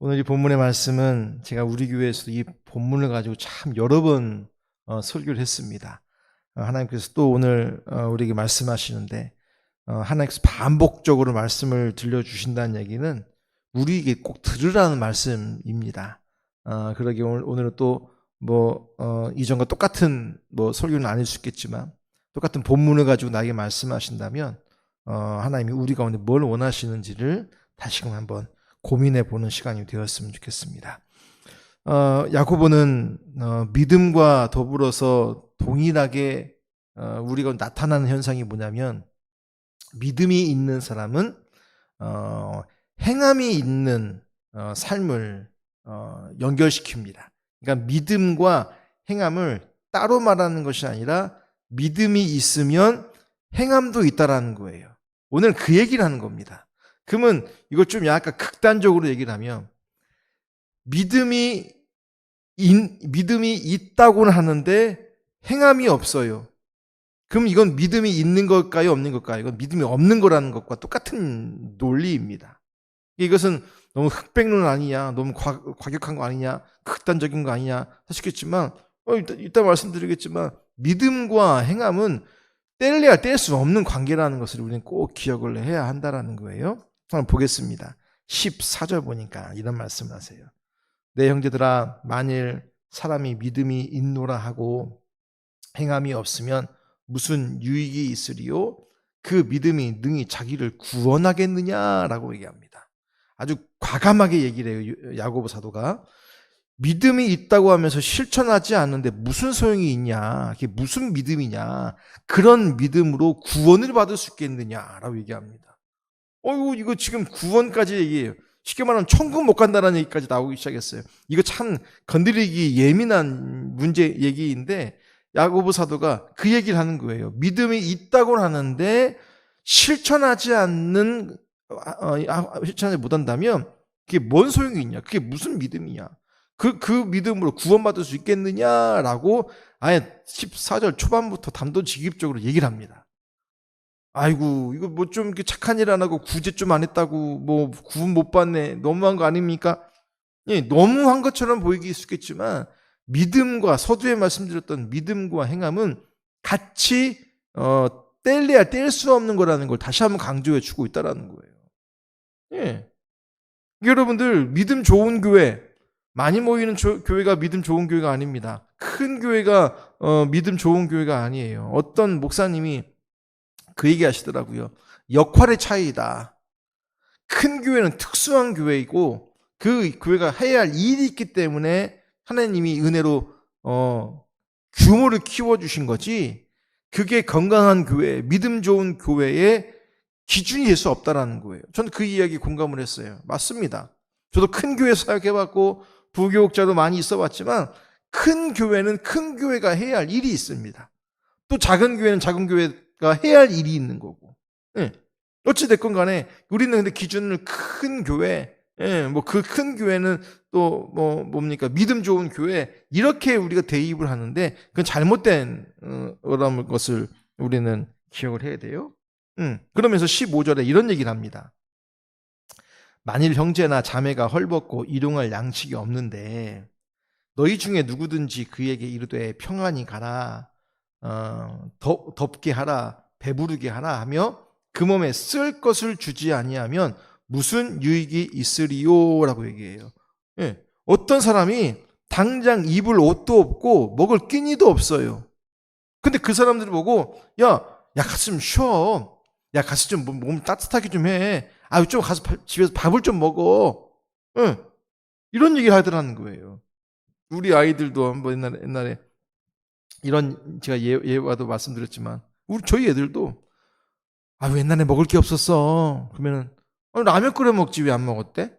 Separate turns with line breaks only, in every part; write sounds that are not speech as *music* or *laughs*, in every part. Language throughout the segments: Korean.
오늘 이 본문의 말씀은 제가 우리 교회에서도 이 본문을 가지고 참 여러 번 어, 설교를 했습니다. 어, 하나님께서 또 오늘 어, 우리에게 말씀하시는데 어, 하나님께서 반복적으로 말씀을 들려주신다는 얘기는 우리에게 꼭 들으라는 말씀입니다. 어, 그러기 오늘, 오늘은 또 뭐 어, 이전과 똑같은 뭐 설교는 아닐 수 있겠지만 똑같은 본문을 가지고 나에게 말씀하신다면 어, 하나님이 우리 가운데 뭘 원하시는지를 다시금 한번 고민해 보는 시간이 되었으면 좋겠습니다. 어, 야고보는 어, 믿음과 더불어서 동일하게 어, 우리가 나타나는 현상이 뭐냐면 믿음이 있는 사람은 어, 행함이 있는 어, 삶을 어, 연결시킵니다. 그러니까 믿음과 행함을 따로 말하는 것이 아니라 믿음이 있으면 행함도 있다라는 거예요. 오늘 그 얘기를 하는 겁니다. 그러면 이걸 좀 약간 극단적으로 얘기를 하면 믿음이 인, 믿음이 있다고는 하는데 행함이 없어요. 그럼 이건 믿음이 있는 걸까요, 없는 걸까요? 이건 믿음이 없는 거라는 것과 똑같은 논리입니다. 이것은 너무 흑백론 아니냐, 너무 과, 과격한 거 아니냐, 극단적인 거 아니냐 하시겠지만 어, 이따, 이따 말씀드리겠지만 믿음과 행함은 뗄래야 뗄 수 없는 관계라는 것을 우리는 꼭 기억을 해야 한다라는 거예요. 한번 보겠습니다. 14절 보니까 이런 말씀을 하세요. 내 형제들아 만일 사람이 믿음이 있노라 하고 행함이 없으면 무슨 유익이 있으리요? 그 믿음이 능히 자기를 구원하겠느냐라고 얘기합니다. 아주 과감하게 얘기를 해요. 야고보 사도가 믿음이 있다고 하면서 실천하지 않는데 무슨 소용이 있냐? 그게 무슨 믿음이냐? 그런 믿음으로 구원을 받을 수 있겠느냐라고 얘기합니다. 어이구 이거 지금 구원까지 얘기해요. 쉽게 말하면 천국 못 간다는 얘기까지 나오기 시작했어요. 이거 참 건드리기 예민한 문제 얘기인데 야고보 사도가 그 얘기를 하는 거예요. 믿음이 있다고 하는데 실천하지 않는 어, 실천하지 못한다면 그게 뭔 소용이 있냐? 그게 무슨 믿음이냐? 그, 그 믿음으로 구원받을 수 있겠느냐라고 아예 14절 초반부터 단도직입적으로 얘기를 합니다. 아이고, 이거 뭐 좀 착한 일 안 하고 구제 좀 안 했다고 뭐 구원 못 받네. 너무한 거 아닙니까? 예, 너무한 것처럼 보이기 있겠지만 믿음과 서두에 말씀드렸던 믿음과 행함은 같이 어, 뗄래야 뗄 수 없는 거라는 걸 다시 한번 강조해 주고 있다라는 거예요. 예. 여러분들 믿음 좋은 교회 많이 모이는 조, 교회가 믿음 좋은 교회가 아닙니다. 큰 교회가 어, 믿음 좋은 교회가 아니에요. 어떤 목사님이 그 얘기 하시더라고요. 역할의 차이다. 큰 교회는 특수한 교회이고 그 교회가 해야 할 일이 있기 때문에 하나님이 은혜로 어, 규모를 키워 주신 거지. 그게 건강한 교회, 믿음 좋은 교회의 기준이 될 수 없다라는 거예요. 저는 그 이야기 공감을 했어요. 맞습니다. 저도 큰 교회 사역해봤고 부교육자도 많이 있어봤지만 큰 교회는 큰 교회가 해야 할 일이 있습니다. 또 작은 교회는 작은 교회가 해야 할 일이 있는 거고. 예. 어찌됐건 간에 우리는 근데 기준을 큰 교회, 예, 뭐 그 큰 교회는 또 뭐 뭡니까 믿음 좋은 교회 이렇게 우리가 대입을 하는데 그건 잘못된 어, 것을 우리는 기억을 해야 돼요. 음, 그러면서 15절에 이런 얘기를 합니다. 만일 형제나 자매가 헐벗고 일용할 양식이 없는데 너희 중에 누구든지 그에게 이르되 평안히 가라 어, 덥, 덥게 하라 배부르게 하라 하며 그 몸에 쓸 것을 주지 아니하면 무슨 유익이 있으리요라고 얘기해요. 예. 어떤 사람이 당장 입을 옷도 없고 먹을 끼니도 없어요. 근데 그 사람들을 보고 야, 야 가서 좀 쉬어. 야 가서 좀 몸 따뜻하게 좀 해. 아, 좀 가서 집에서 밥을 좀 먹어. 응. 이런 얘기를 하더라는 거예요. 우리 아이들도 한번 옛날에, 옛날에 이런 제가 예, 예와도 말씀드렸지만 우리 저희 애들도 아, 왜 옛날에 먹을 게 없었어. 그러면은 아, 라면 끓여 먹지 왜 안 먹었대?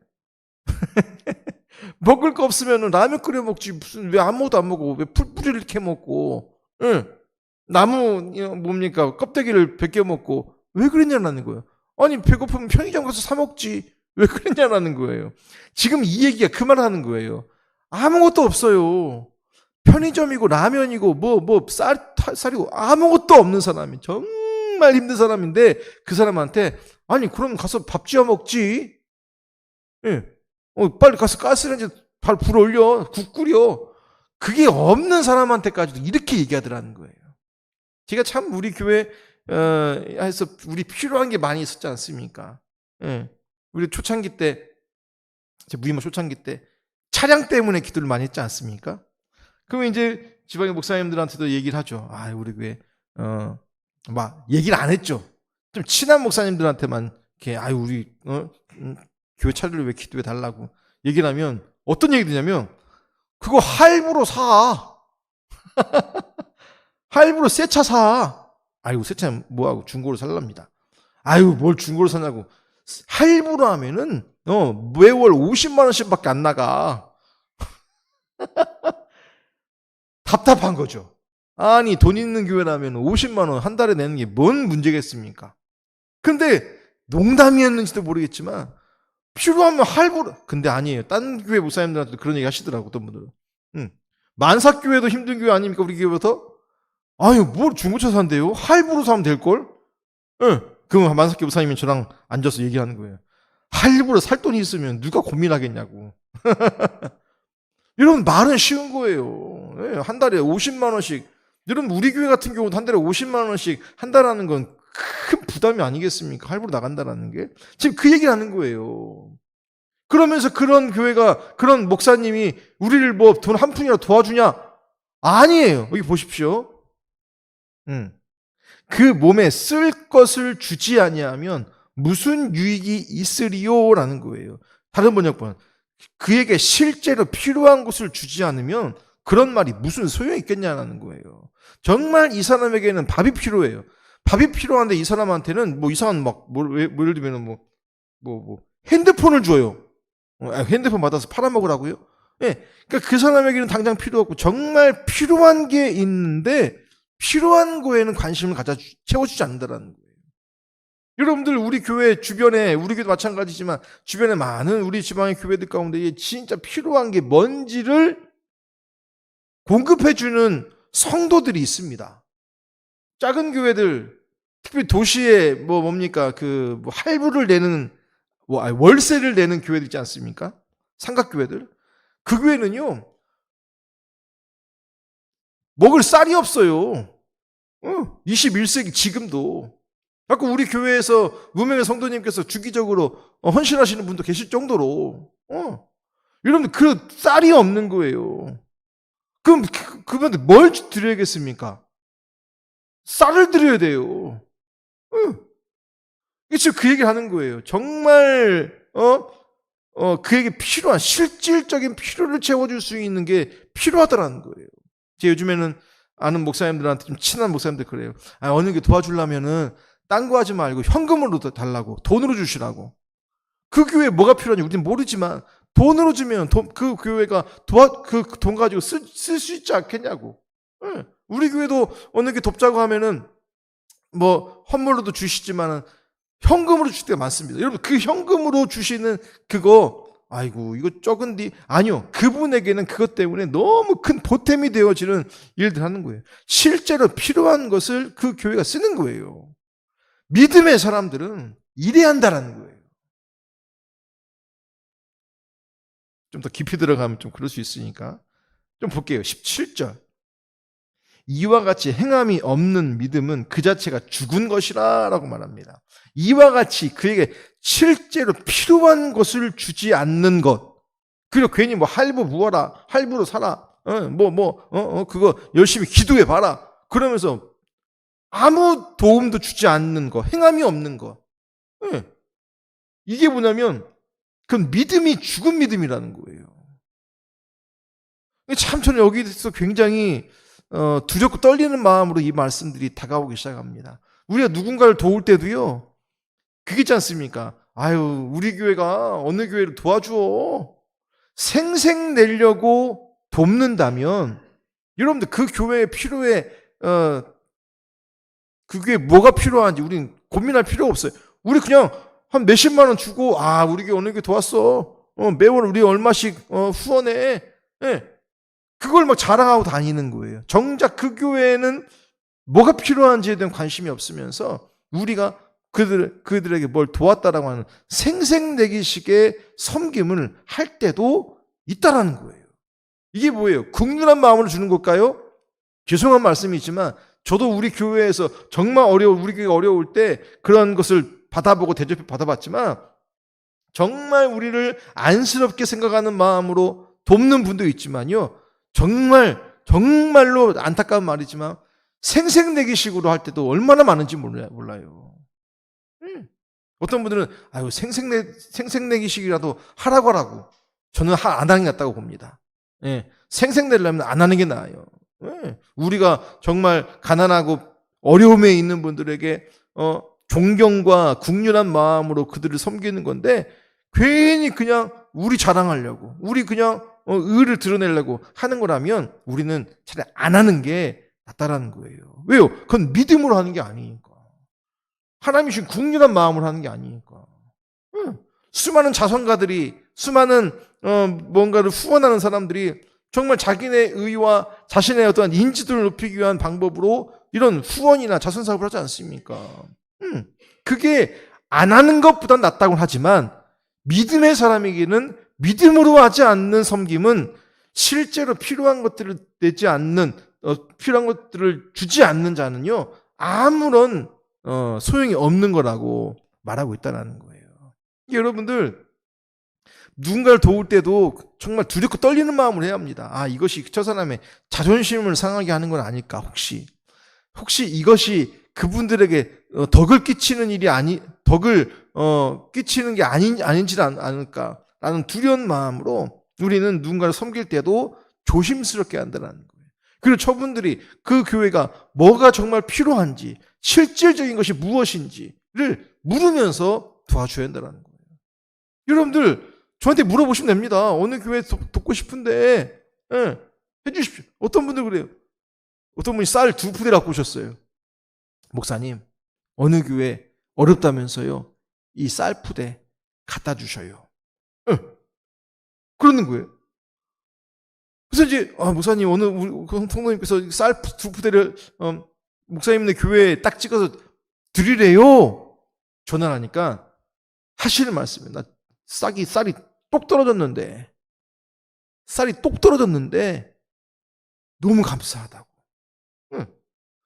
*laughs* 먹을 거 없으면 라면 끓여 먹지 무슨 왜 아무것도 안 먹어 왜 풀뿌리를 이렇게 먹고 응 나무 뭡니까 껍데기를 벗겨 먹고 왜 그랬냐라는 거예요. 아니 배고프면 편의점 가서 사 먹지 왜 그랬냐라는 거예요. 지금 이 얘기가 그말 하는 거예요. 아무것도 없어요 편의점이고 라면이고 뭐뭐 쌀 쌀이고 아무것도 없는 사람이 정말 힘든 사람인데 그 사람한테 아니 그럼 가서 밥 지어 먹지 예. 어, 빨리 가서 가스레인지 발불 올려. 국 끓여. 그게 없는 사람한테까지도 이렇게 얘기하더라는 거예요. 제가 참 우리 교회 어, 해서 우리 필요한 게 많이 있었지 않습니까? 예. 우리 초창기 때, 제 무임마 초창기 때 차량 때문에 기도를 많이 했지 않습니까? 그러면 이제 지방의 목사님들한테도 얘기를 하죠. 아, 우리 교회 어, 막 얘기를 안 했죠. 좀 친한 목사님들한테만 이렇게 아유 우리 어, 음, 교회 차를 왜 기도해 달라고 얘기를 하면 어떤 얘기 드냐면 그거 할부로 사. *laughs* 할부로 새 차 사. 아이고 새 차 뭐하고 중고로 살랍니다. 아유 뭘 중고로 사냐고. 할부로 하면은 어 매월 50만 원씩밖에 안 나가. *laughs* 답답한 거죠. 아니 돈 있는 교회라면 50만 원 한 달에 내는 게 뭔 문제겠습니까? 근데 농담이었는지도 모르겠지만 필요하면 할부로 근데 아니에요. 딴 교회 목사님들한테도 그런 얘기 하시더라고 어떤 분들은. 응. 만삭교회도 힘든 교회 아닙니까 우리 교회부터? 아유 뭘 중고차 산대요? 할부로 사면 될걸? 응. 그럼 만삭교 목사님이 저랑 앉아서 얘기하는 거예요. 할부로 살 돈이 있으면 누가 고민하겠냐고. *laughs* 여러분 말은 쉬운 거예요. 예, 한 달에 50만 원씩. 여러분 우리 교회 같은 경우는 한 달에 50만 원씩 한다라는 건 큰 부담이 아니겠습니까? 할부로 나간다라는 게 지금 그 얘기를 하는 거예요. 그러면서 그런 교회가 그런 목사님이 우리를 뭐 돈 한 푼이라도 도와주냐? 아니에요. 여기 보십시오. 음. 그 몸에 쓸 것을 주지 아니하면 무슨 유익이 있으리요라는 거예요. 다른 번역본 그에게 실제로 필요한 것을 주지 않으면 그런 말이 무슨 소용이 있겠냐는 거예요. 정말 이 사람에게는 밥이 필요해요. 밥이 필요한데 이 사람한테는 뭐 이상한 막, 뭐, 왜- 뭐 예를 들면 뭐, 뭐, 뭐, 핸드폰을 줘요. 어, 아, 핸드폰 받아서 팔아먹으라고요? 예. 그러니까 그 사람에게는 당장 필요 없고 정말 필요한 게 있는데 필요한 거에는 관심을 가져 채워주지 않는다라는 거예요. 여러분들 우리 교회 주변에 우리 교회도 마찬가지지만 주변에 많은 우리 지방의 교회들 가운데 진짜 필요한 게 뭔지를 공급해주는 성도들이 있습니다. 작은 교회들, 특히 도시에 뭐 뭡니까 그 뭐 할부를 내는 뭐 월세를 내는 교회들 있지 않습니까? 삼각 교회들. 그 교회는요 먹을 쌀이 없어요. 어, 21세기 지금도. 자꾸 우리 교회에서 무명의 성도님께서 주기적으로 어, 헌신하시는 분도 계실 정도로, 어. 여러분들 그 쌀이 없는 거예요. 그럼 그, 그분들 뭘 드려야겠습니까? 쌀을 드려야 돼요. 응. 지금 그 얘기를 하는 거예요. 정말 어, 어 그에게 필요한 실질적인 필요를 채워줄 수 있는 게 필요하다라는 거예요. 제 요즘에는 아는 목사님들한테 좀 친한 목사님들 그래요. 아, 어느 게 도와주려면은 딴 거 하지 말고 현금으로 달라고 돈으로 주시라고. 그 교회에 뭐가 필요한지 우리는 모르지만 돈으로 주면 돈, 그 교회가 도와 그 돈 가지고 쓸 수 있지 않겠냐고. 응. 우리 교회도 어느 게 돕자고 하면은 뭐 헌물로도 주시지만은 현금으로 주실 때가 많습니다. 여러분 그 현금으로 주시는 그거 아이고 이거 적은디 아니요 그분에게는 그것 때문에 너무 큰 보탬이 되어지는 일들 하는 거예요. 실제로 필요한 것을 그 교회가 쓰는 거예요. 믿음의 사람들은 이래야 한다라는 거예요. 좀 더 깊이 들어가면 좀 그럴 수 있으니까 좀 볼게요. 17절. 이와 같이 행함이 없는 믿음은 그 자체가 죽은 것이라라고 말합니다. 이와 같이 그에게 실제로 필요한 것을 주지 않는 것. 그리고 괜히 뭐 할부 부어라, 할부로 살아, 어, 뭐, 뭐, 어, 어, 그거 열심히 기도해 봐라. 그러면서 아무 도움도 주지 않는 거, 행함이 없는 거. 예. 이게 뭐냐면, 그건 믿음이 죽은 믿음이라는 거예요. 참 저는 여기서 굉장히 어, 두렵고 떨리는 마음으로 이 말씀들이 다가오기 시작합니다. 우리가 누군가를 도울 때도요, 그게 있지 않습니까? 아유, 우리 교회가 어느 교회를 도와주어. 생생 내려고 돕는다면, 여러분들 그 교회의 필요에, 어, 그 교회에 뭐가 필요한지 우리는 고민할 필요가 없어요. 우리 그냥 한 몇십만 원 주고, 아, 우리 교회 어느 교회 도왔어. 어, 매월 우리 얼마씩, 어, 후원해. 예. 그걸 막 자랑하고 다니는 거예요. 정작 그 교회는 뭐가 필요한지에 대한 관심이 없으면서 우리가 그들 그들에게 뭘 도왔다라고 하는 생색내기식의 섬김을 할 때도 있다라는 거예요. 이게 뭐예요? 국률한 마음으로 주는 걸까요? 죄송한 말씀이지만 저도 우리 교회에서 정말 어려워 우리 교회가 어려울 때 그런 것을 받아보고 대접해 받아봤지만 정말 우리를 안쓰럽게 생각하는 마음으로 돕는 분도 있지만요. 정말 정말로 안타까운 말이지만 생색내기식으로 할 때도 얼마나 많은지 몰라- 몰라요. 음. 어떤 분들은 아유 생색내 생색내기식이라도 하라고 하라고 저는 하- 안 하는 게 낫다고 봅니다. 예, 생색내려면 안 하는 게 나아요. 예, 우리가 정말 가난하고 어려움에 있는 분들에게 어, 존경과 국률한 마음으로 그들을 섬기는 건데 괜히 그냥 우리 자랑하려고 우리 그냥 어, 의를 드러내려고 하는 거라면 우리는 차라리 안 하는 게 낫다라는 거예요. 왜요? 그건 믿음으로 하는 게 아니니까. 하나님이 주신 국률한 마음으로 하는 게 아니니까. 응. 수많은 자선가들이 수많은 어, 뭔가를 후원하는 사람들이 정말 자기네 의와 자신의 어떤 인지도를 높이기 위한 방법으로 이런 후원이나 자선 사업을 하지 않습니까? 음, 그게 안 하는 것보단 낫다고 하지만 믿음의 사람에게는 믿음으로 하지 않는 섬김은 실제로 필요한 것들을 내지 않는 어, 필요한 것들을 주지 않는 자는요 아무런 어, 소용이 없는 거라고 말하고 있다는 거예요. 여러분들 누군가를 도울 때도 정말 두렵고 떨리는 마음으로 해야 합니다. 아, 이것이 저 사람의 자존심을 상하게 하는 건 아닐까, 혹시. 혹시 이것이 그분들에게 어, 덕을 끼치는 일이 아니, 덕을, 어, 끼치는 게 아닌, 아닌지 않을까라는 두려운 마음으로 우리는 누군가를 섬길 때도 조심스럽게 한다는 거예요. 그리고 저분들이 그 교회가 뭐가 정말 필요한지, 실질적인 것이 무엇인지를 물으면서 도와줘야 한다는 거예요. 여러분들, 저한테 물어보시면 됩니다. 어느 교회 도- 돕고 싶은데, 예, 해주십시오. 어떤 분들 그래요. 어떤 분이 쌀 두 푸대 갖고 오셨어요. 목사님, 어느 교회 어렵다면서요. 이 쌀 푸대 갖다 주셔요. 예. 그러는 거예요. 그래서 이제, 아, 목사님, 우리 그 성도님께서 쌀 두 푸대를, 어, 목사님네 교회에 딱 찍어서 드리래요. 전화하니까 하시는 말씀이에요. 나 쌀이, 쌀이 똑 떨어졌는데, 쌀이 똑 떨어졌는데, 너무 감사하다고. 응.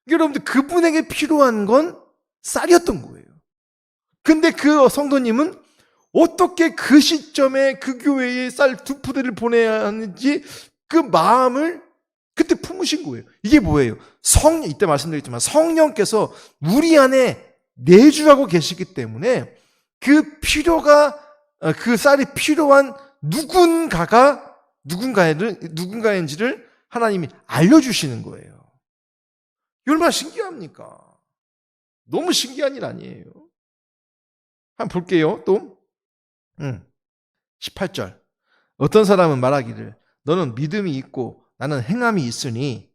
여러분들, 그분에게 필요한 건 쌀이었던 거예요. 근데 그 성도님은 어떻게 그 시점에 그 교회에 쌀 두 푸대를 보내야 하는지 그 마음을 그때 품으신 거예요. 이게 뭐예요? 성, 이때 말씀드렸지만 성령께서 우리 안에 내주하고 계시기 때문에 그 필요가, 어, 그 쌀이 필요한 누군가가 누군가를, 누군가인지를 하나님이 알려주시는 거예요. 이 얼마나 신기합니까? 너무 신기한 일 아니에요. 한번 볼게요, 또. 음. 18절. 어떤 사람은 말하기를 너는 믿음이 있고 나는 행함이 있으니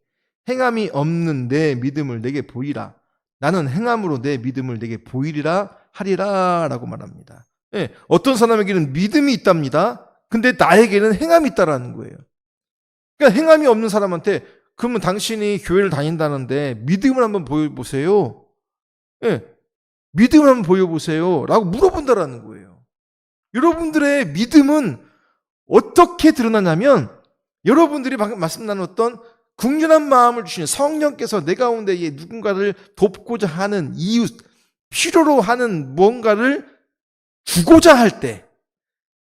행함이 없는 내 믿음을 내게 보이라. 나는 행함으로 내 믿음을 내게 보이리라 하리라 라고 말합니다. 예, 어떤 사람에게는 믿음이 있답니다. 근데 나에게는 행함이 있다라는 거예요. 그러니까 행함이 없는 사람한테 그러면 당신이 교회를 다닌다는데 믿음을 한번 보여보세요. 예, 믿음을 한번 보여보세요. 라고 물어본다라는 거예요. 여러분들의 믿음은 어떻게 드러나냐면 여러분들이 방금 말씀 나눴던 국률한 마음을 주시는 성령께서 내 가운데 에 누군가를 돕고자 하는 이유, 필요로 하는 무언가를 주고자 할 때,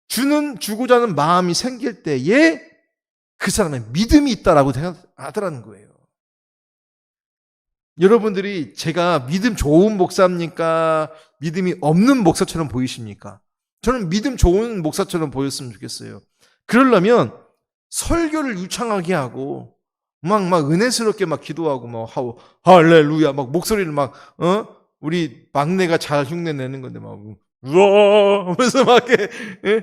주는, 주고자 하는 마음이 생길 때에 그 사람의 믿음이 있다라고 하더라는 거예요. 여러분들이 제가 믿음 좋은 목사입니까? 믿음이 없는 목사처럼 보이십니까? 저는 믿음 좋은 목사처럼 보였으면 좋겠어요. 그러려면 설교를 유창하게 하고 막 막 은혜스럽게 막 기도하고 막 하고 할렐루야 막 목소리를 막 어? 우리 막내가 잘 흉내 내는 건데 막 우와 하면서 막 이렇게 예?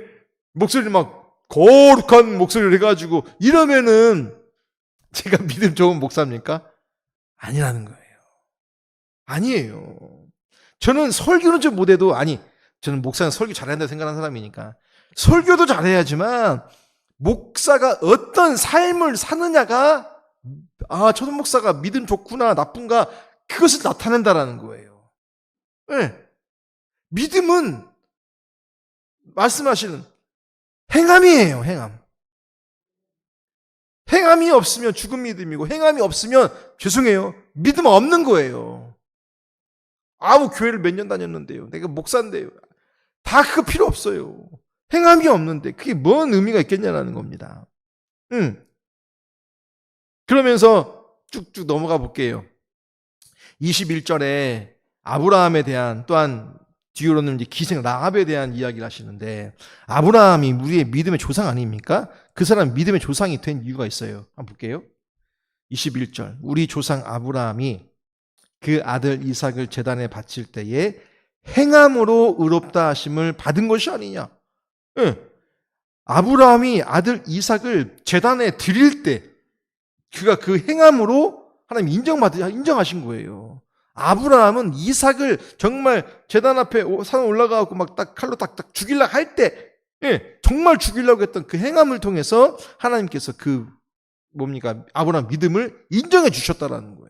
목소리를 막 거룩한 목소리를 해가지고 이러면은 제가 믿음 좋은 목사입니까? 아니라는 거예요. 아니에요. 저는 설교는 좀 못해도 아니 저는 목사는 설교 잘한다 생각하는 사람이니까 설교도 잘해야지만 목사가 어떤 삶을 사느냐가 아, 저 목사가 믿음 좋구나, 나쁜가, 그것을 나타낸다라는 거예요. 네. 믿음은 말씀하시는 행함이에요, 행함. 행함이 없으면 죽은 믿음이고 행함이 없으면 죄송해요. 믿음 없는 거예요. 아무 교회를 몇 년 다녔는데요. 내가 목사인데요. 다 그거 필요 없어요. 행함이 없는데 그게 뭔 의미가 있겠냐라는 겁니다. 응. 그러면서 쭉쭉 넘어가 볼게요. 21절에 아브라함에 대한 또한 뒤로는 이제 기생 라합에 대한 이야기를 하시는데 아브라함이 우리의 믿음의 조상 아닙니까? 그 사람 믿음의 조상이 된 이유가 있어요. 한번 볼게요. 21절. 우리 조상 아브라함이 그 아들 이삭을 제단에 바칠 때에 행함으로 의롭다 하심을 받은 것이 아니냐. 예. 아브라함이 아들 이삭을 제단에 드릴 때 그가 그 행함으로 하나님 인정받 인정하신 거예요. 아브라함은 이삭을 정말 제단 앞에 산 올라가고 막 딱 칼로 딱딱 죽이려 할 때, 예, 정말 죽이려고 했던 그 행함을 통해서 하나님께서 그 뭡니까 아브라함 믿음을 인정해 주셨다라는 거예요.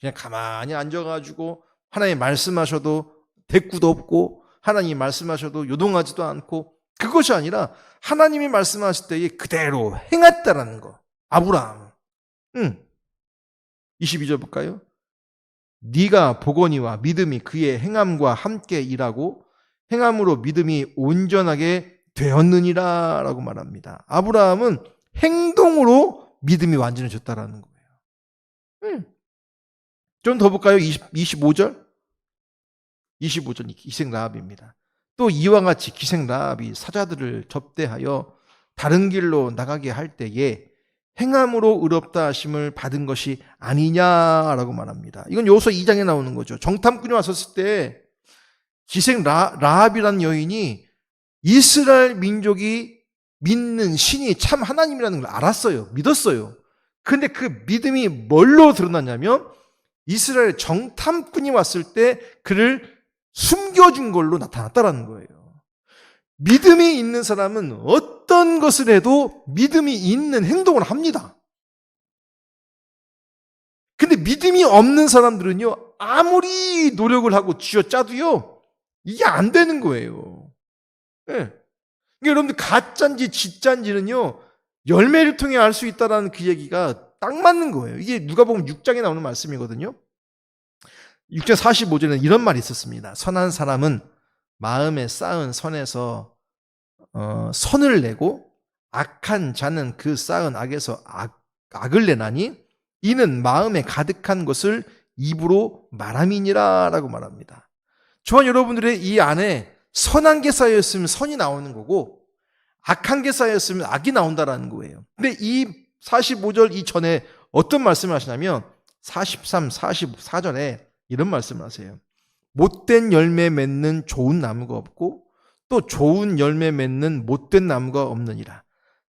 그냥 가만히 앉아가지고 하나님 말씀하셔도 대꾸도 없고 하나님 말씀하셔도 요동하지도 않고 그것이 아니라 하나님이 말씀하실 때에 그대로 행했다라는 거. 아브라함. 응. 22절 볼까요? 네가 보거니와 믿음이 그의 행함과 함께 일하고 행함으로 믿음이 온전하게 되었느니라 라고 말합니다. 아브라함은 행동으로 믿음이 완전해졌다라는 거예요. 좀 더 볼까요? 20, 25절. 25절 기생 라합입니다. 또 이와 같이 기생 라합이 사자들을 접대하여 다른 길로 나가게 할 때에 행함으로 의롭다 하심을 받은 것이 아니냐라고 말합니다. 이건 요소 2장에 나오는 거죠. 정탐꾼이 왔었을 때 기생 라, 라합이라는 여인이 이스라엘 민족이 믿는 신이 참 하나님이라는 걸 알았어요. 믿었어요. 근데 그 믿음이 뭘로 드러났냐면 이스라엘 정탐꾼이 왔을 때 그를 숨겨준 걸로 나타났다라는 거예요. 믿음이 있는 사람은 어떤 것을 해도 믿음이 있는 행동을 합니다. 근데 믿음이 없는 사람들은요, 아무리 노력을 하고 쥐어 짜도요, 이게 안 되는 거예요. 예. 그러니까 여러분들 가짠지 진짠지는요, 열매를 통해 알 수 있다라는 그 얘기가 딱 맞는 거예요. 이게 누가 보면 6장에 나오는 말씀이거든요. 6장 45절에는 이런 말이 있었습니다. 선한 사람은 마음에 쌓은 선에서 어, 선을 내고 악한 자는 그 쌓은 악에서 악, 악을 내나니 이는 마음에 가득한 것을 입으로 말함이니라라고 말합니다. 저와 여러분들의 이 안에 선한 게 쌓였으면 선이 나오는 거고 악한 게 쌓였으면 악이 나온다라는 거예요. 근데 이 45절 이전에 어떤 말씀을 하시냐면 43, 44절에 이런 말씀을 하세요. 못된 열매 맺는 좋은 나무가 없고 또 좋은 열매 맺는 못된 나무가 없느니라.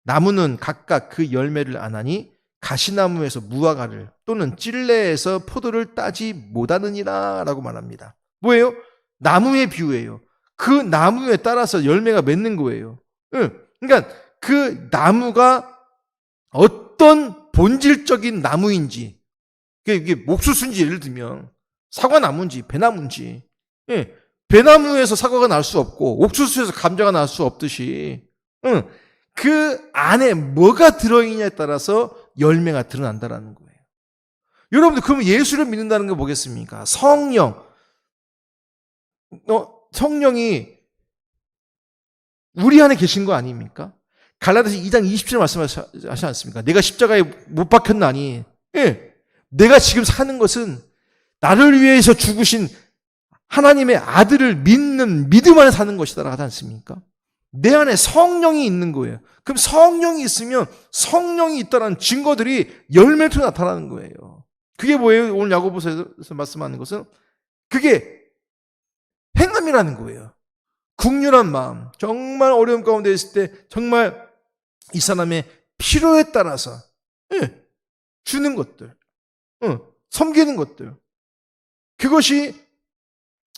나무는 각각 그 열매를 안 하니 가시나무에서 무화과를 또는 찔레에서 포도를 따지 못하느니라 라고 말합니다. 뭐예요? 나무의 비유예요. 그 나무에 따라서 열매가 맺는 거예요. 그러니까 그 나무가 어떤 본질적인 나무인지 이게 옥수수인지 예를 들면 사과나무인지 배나무인지 예, 배나무에서 사과가 날 수 없고 옥수수에서 감자가 날 수 없듯이 응, 그 안에 뭐가 들어있냐에 따라서 열매가 드러난다라는 거예요. 여러분들 그러면 예수를 믿는다는 게 뭐겠습니까? 성령 어, 성령이 우리 안에 계신 거 아닙니까? 갈라디아서 2장 27절 말씀하시지 않습니까? 내가 십자가에 못 박혔나니 예, 내가 지금 사는 것은 나를 위해서 죽으신 하나님의 아들을 믿는 믿음 안에 사는 것이다 하지 않습니까? 내 안에 성령이 있는 거예요. 그럼 성령이 있으면 성령이 있다는 증거들이 열매로 나타나는 거예요. 그게 뭐예요? 오늘 야고보서에서 말씀하는 것은 그게 행함이라는 거예요. 국률한 마음, 정말 어려움 가운데 있을 때 정말 이 사람의 필요에 따라서 예, 주는 것들, 어, 섬기는 것들, 그것이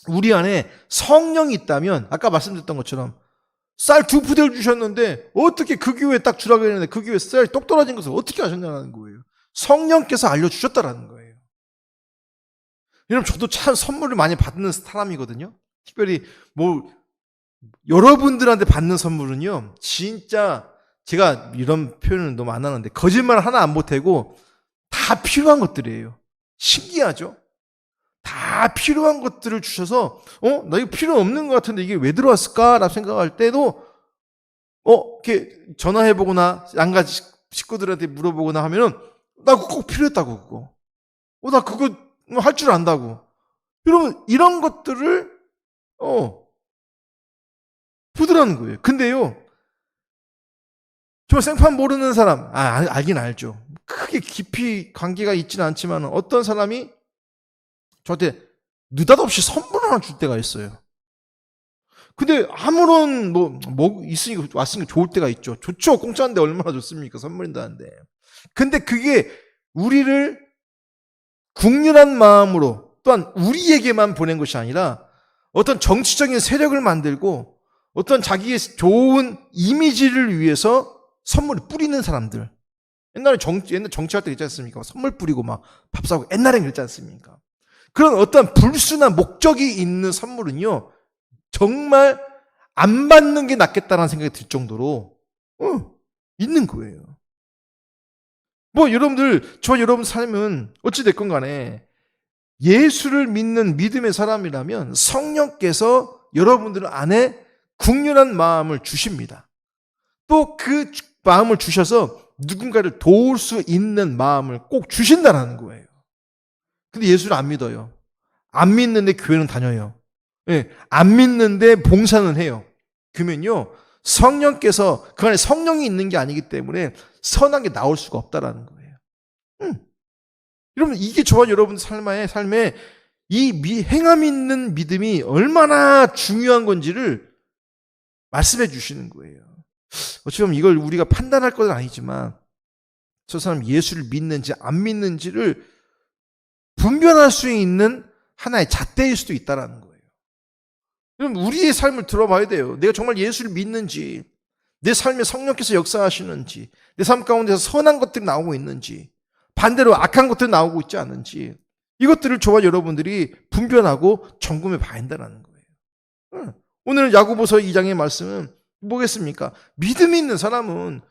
우리 안에 성령이 있다면 아까 말씀드렸던 것처럼 쌀 두 푸대를 주셨는데 어떻게 그 교회에 딱 주라고 했는데 그 교회에 쌀이 똑 떨어진 것을 어떻게 하셨냐는 거예요. 성령께서 알려주셨다라는 거예요. 여러분 저도 참 선물을 많이 받는 사람이거든요. 특별히 뭐 여러분들한테 받는 선물은요. 진짜 제가 이런 표현을 너무 안 하는데 거짓말 하나 안 보태고 다 필요한 것들이에요. 신기하죠? 다 필요한 것들을 주셔서 어? 나 이거 필요 없는 것 같은데 이게 왜 들어왔을까라고 생각할 때도 어? 이렇게 전화해 보거나 양가 식구들한테 물어보거나 하면은 나 그거 꼭 필요했다고 그거. 어, 나 그거 할 줄 안다고. 여러분 이런 것들을 어 부드러운 거예요. 근데요, 정말 생판 모르는 사람, 아, 알- 알긴 알죠. 크게 깊이 관계가 있지는 않지만 어떤 사람이 저한테 느닷없이 선물 하나 줄 때가 있어요. 근데 아무런 뭐, 뭐 있으니까 왔으니까 좋을 때가 있죠. 좋죠. 공짜인데 얼마나 좋습니까? 선물인다는데. 근데 그게 우리를 국률한 마음으로 또한 우리에게만 보낸 것이 아니라 어떤 정치적인 세력을 만들고 어떤 자기의 좋은 이미지를 위해서 선물을 뿌리는 사람들. 옛날에 정, 옛날 정치할 때 있지 않습니까? 선물 뿌리고 막 밥 사고 옛날엔 그랬지 않습니까? 그런 어떤 불순한 목적이 있는 선물은요, 정말 안 받는 게 낫겠다는 생각이 들 정도로, 어, 있는 거예요. 뭐, 여러분들, 저 여러분 삶은 어찌됐건 간에 예수를 믿는 믿음의 사람이라면 성령께서 여러분들 안에 국률한 마음을 주십니다. 또 그 마음을 주셔서 누군가를 도울 수 있는 마음을 꼭 주신다는 거예요. 근데 예수를 안 믿어요. 안 믿는데 교회는 다녀요. 예, 안 믿는데 봉사는 해요. 그러면요, 성령께서 그 안에 성령이 있는 게 아니기 때문에 선한 게 나올 수가 없다라는 거예요. 음. 여러분 이게 저와 여러분 삶의 삶에 이 미, 행함 있는 믿음이 얼마나 중요한 건지를 말씀해 주시는 거예요. 어찌 보면 이걸 우리가 판단할 건 아니지만 저 사람 예수를 믿는지 안 믿는지를 분별할 수 있는 하나의 잣대일 수도 있다라는 거예요. 그럼 우리의 삶을 들어봐야 돼요. 내가 정말 예수를 믿는지, 내 삶에 성령께서 역사하시는지, 내 삶 가운데서 선한 것들이 나오고 있는지, 반대로 악한 것들이 나오고 있지 않은지, 이것들을 저와 여러분들이 분별하고 점검해 봐야 한다는 거예요. 응. 오늘 야구보서 2장의 말씀은 뭐겠습니까? 믿음이 있는 사람은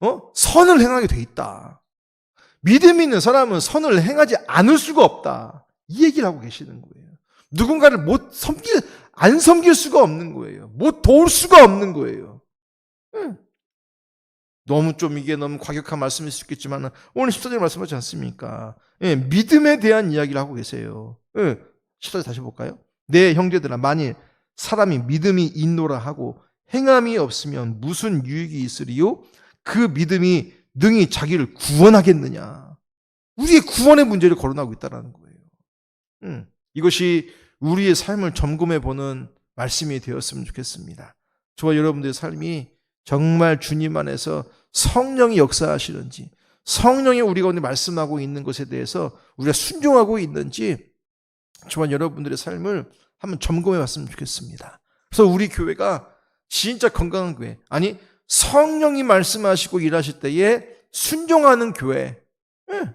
어? 선을 행하게 돼 있다. 믿음이 있는 사람은 선을 행하지 않을 수가 없다. 이 얘기를 하고 계시는 거예요. 누군가를 못 섬길, 안 섬길 수가 없는 거예요. 못 도울 수가 없는 거예요. 응. 너무 좀 이게 너무 과격한 말씀일 수 있겠지만 오늘 14절 말씀하지 않습니까? 예, 믿음에 대한 이야기를 하고 계세요. 예, 14절 다시 볼까요? 내 형제들아 만일 사람이 믿음이 있노라 하고 행함이 없으면 무슨 유익이 있으리요? 그 믿음이 능히 자기를 구원하겠느냐? 우리의 구원의 문제를 거론하고 있다는 거예요. 음, 이것이 우리의 삶을 점검해 보는 말씀이 되었으면 좋겠습니다. 저와 여러분들의 삶이 정말 주님 안에서 성령이 역사하시는지, 성령이 우리 가운데 말씀하고 있는 것에 대해서 우리가 순종하고 있는지, 저와 여러분들의 삶을 한번 점검해 봤으면 좋겠습니다. 그래서 우리 교회가 진짜 건강한 교회, 아니, 성령이 말씀하시고 일하실 때에 순종하는 교회, 예.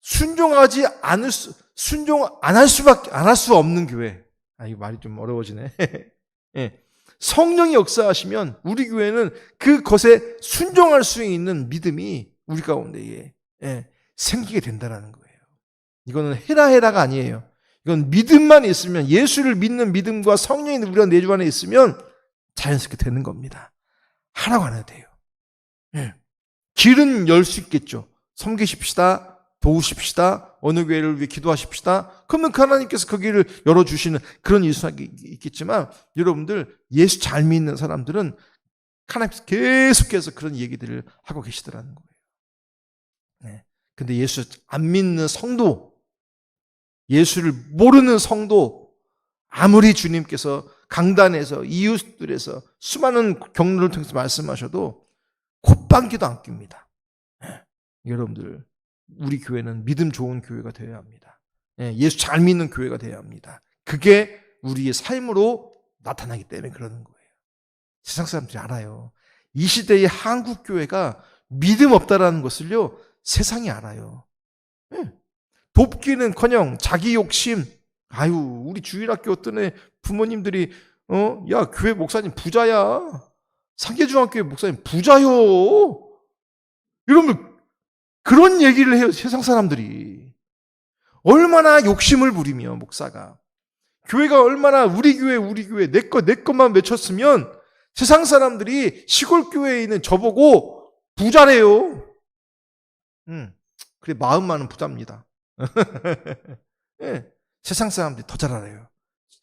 순종하지 않을 수, 순종 안 할 수밖에, 안 할 수 없는 교회. 아, 이거 말이 좀 어려워지네. *laughs* 예. 성령이 역사하시면 우리 교회는 그것에 순종할 수 있는 믿음이 우리 가운데에 예, 생기게 된다는 거예요. 이거는 해라 해라가 아니에요. 이건 믿음만 있으면 예수를 믿는 믿음과 성령이 우리가 내주 안에 있으면 자연스럽게 되는 겁니다. 하라고 안 해도 돼요. 예. 길은 열 수 있겠죠. 섬기십시다. 도우십시다. 어느 교회를 위해 기도하십시다. 그러면 그 하나님께서 그 길을 열어주시는 그런 일수학이 있겠지만 여러분들 예수 잘 믿는 사람들은 하나님께서 계속해서 그런 얘기들을 하고 계시더라는 거예요. 네. 근데 예수 안 믿는 성도, 예수를 모르는 성도, 아무리 주님께서 강단에서 이웃들에서 수많은 경로를 통해서 말씀하셔도 콧방귀도 안 낍니다. 네. 여러분들 우리 교회는 믿음 좋은 교회가 되어야 합니다. 예, 예수 잘 믿는 교회가 되어야 합니다. 그게 우리의 삶으로 나타나기 때문에 그러는 거예요. 세상 사람들이 알아요. 이 시대의 한국 교회가 믿음 없다라는 것을요 세상이 알아요. 예. 돕기는커녕 자기 욕심, 아유, 우리 주일학교 어떤 애 부모님들이 어, 야, 교회 목사님 부자야. 상계중학교회 목사님 부자요. 이러면 그런 얘기를 해요, 세상 사람들이. 얼마나 욕심을 부리며, 목사가. 교회가 얼마나 우리 교회, 우리 교회, 내 것, 내 것만 맺혔으면 세상 사람들이 시골 교회에 있는 저보고 부자래요. 음, 그래, 마음만은 부자입니다. *laughs* 예, 세상 사람들이 더 잘 알아요.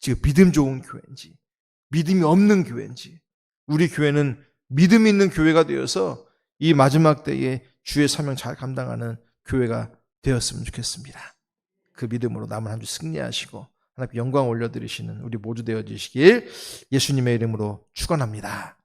지금 믿음 좋은 교회인지, 믿음이 없는 교회인지. 우리 교회는 믿음 있는 교회가 되어서 이 마지막 때에 주의 사명 잘 감당하는 교회가 되었으면 좋겠습니다. 그 믿음으로 남은 한 주 승리하시고 하나님 영광 올려드리시는 우리 모두 되어지시길 예수님의 이름으로 축원합니다.